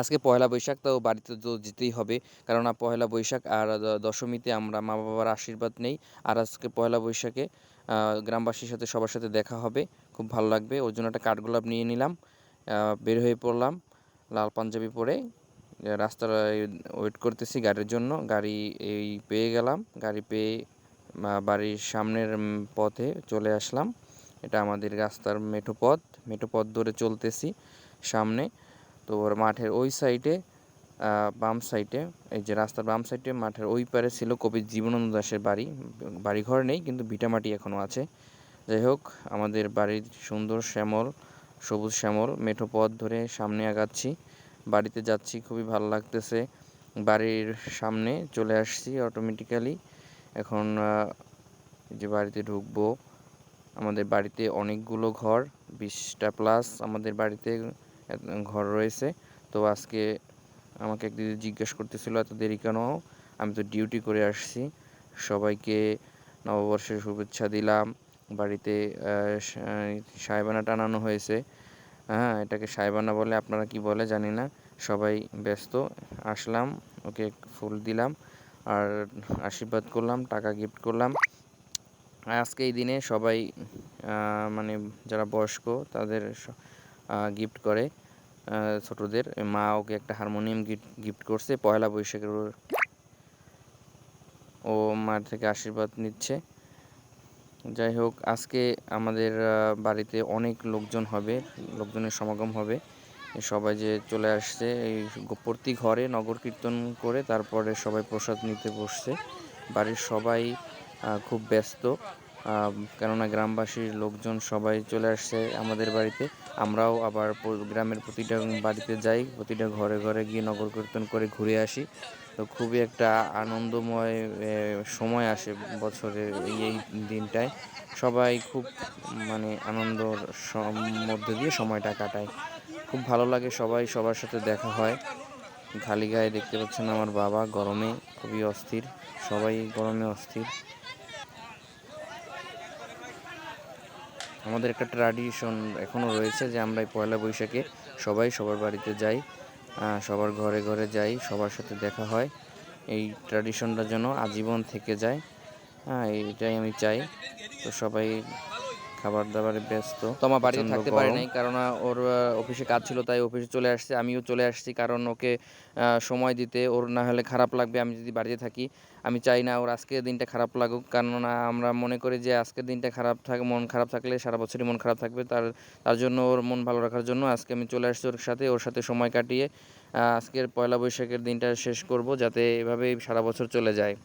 আজকে পয়লা বৈশাখ, তো বাড়িতে তো যেতেই হবে। কেননা পয়লা বৈশাখ আর দশমীতে আমরা মা বাবার আশীর্বাদ নেই। আর আজকে পয়লা বৈশাখে গ্রামবাসীর সাথে, সবার সাথে দেখা হবে। খুব ভালো লাগবে। ওর জন্য একটা কাঠগোলাপ নিয়ে নিলাম। বের হয়ে পড়লাম। লাল পাঞ্জাবি পরে রাস্তার ওয়েট করতেছি গাড়ির জন্য। গাড়ি এই পেয়ে গেলাম। গাড়ি পেয়ে বাড়ির সামনের পথে চলে আসলাম। এটা আমাদের রাস্তার মেঠো পথ। মেঠো পথ ধরে চলতেছি সামনে। তো ওর মাঠের ওই সাইডে বাম সাইডে, এই যে রাস্তার বাম সাইডে মাঠের ওই পারে ছিল কবি জীবনানন্দ দাসের বাড়ি। বাড়িঘর নেই, কিন্তু ভিটামাটি এখনও আছে। যাই হোক, আমাদের বাড়ির সুন্দর শ্যামল, সবুজ শ্যামল, মেঠো পথ ধরে সামনে আগাচ্ছি। বাড়িতে যাচ্ছি, খুবই ভালো লাগতেছে। বাড়ির সামনে চলে আসছি অটোমেটিক্যালি এখন যে বাড়িতে ঢুকবো। আমাদের বাড়িতে অনেকগুলো ঘর, বিশটা প্লাস আমাদের বাড়িতে ঘর রয়েছে। তো আজকে আমাকে এক দিদি জিজ্ঞেস করতেছিল, এত দেরি কেন? আমি তো ডিউটি করে আসছি। সবাইকে নববর্ষের শুভেচ্ছা দিলাম। বাড়িতে সাহেবানা টানানো হয়েছে। হ্যাঁ এটাকে সাহেবানা বলে আপনারা কি বলে জানি না। সবাই ব্যস্ত। আসলাম, ওকে ফুল দিলাম আর আশীর্বাদ করলাম, টাকা গিফট করলাম। আজকে এই দিনে সবাই মানে যারা বয়স্ক তাদের গিফট করে। ছোটদের। মা ওকে একটা হারমোনিয়াম গিফট করছে পয়লা বৈশাখের ও মার থেকে আশীর্বাদ নিচ্ছে। যাই হোক, আজকে আমাদের বাড়িতে অনেক লোকজন হবে, লোকজনের সমাগম হবে। সবাই যে চলে আসছে, এই প্রতি ঘরে নগর কীর্তন করে তারপরে সবাই প্রসাদ নিতে বসছে। বাড়ির সবাই খুব ব্যস্ত। কেননা গ্রামবাসীর লোকজন সবাই চলে আসছে আমাদের বাড়িতে। আমরাও আবার গ্রামের প্রতিটা বাড়িতে যাই, প্রতিটা ঘরে ঘরে গিয়ে নগর কীর্তন করে ঘুরে আসি। তো খুবই একটা আনন্দময় সময় আসে বছরের এই দিনটায়। সবাই খুব মানে আনন্দর মধ্যে দিয়ে সময়টা কাটায়। খুব ভালো লাগে সবাই সবার সাথে দেখা হয়। খালি গায়ে দেখতে পাচ্ছেন আমার বাবা গরমে, খুবই অস্থির। সবাই গরমে অস্থির। আমাদের একটা ট্র্যাডিশন এখনও রয়েছে যে আমরা এই পয়লা বৈশাখে সবাই সবার বাড়িতে যাই সবার ঘরে ঘরে যাই, সবার সাথে দেখা হয়। এই ট্র্যাডিশনটা যেন আজীবন থেকে যায়। হ্যাঁ এটাই আমি চাই। তো সবাই খাবার দাবারে ব্যস্ত তো আমার বাড়িতে থাকতে পারে। নাই কারণ ওর অফিসে কাজ ছিল তাই অফিসে চলে আসছে আমিও চলে আসছি কারণ ওকে সময় দিতে ওর না হলে খারাপ লাগবে আমি যদি বাড়িতে থাকি আমি চাই না ওর আজকের দিনটা খারাপ লাগুক কেননা আমরা মনে করি যে আজকের দিনটা খারাপ থাকে মন খারাপ থাকলে সারা বছরই মন খারাপ থাকবে তার তার জন্য ওর মন ভালো রাখার জন্য আজকে আমি চলে আসছি ওর সাথে ওর সাথে সময় কাটিয়ে আজকের পয়লা বৈশাখের দিনটা শেষ করব যাতে এভাবেই সারা বছর চলে যায়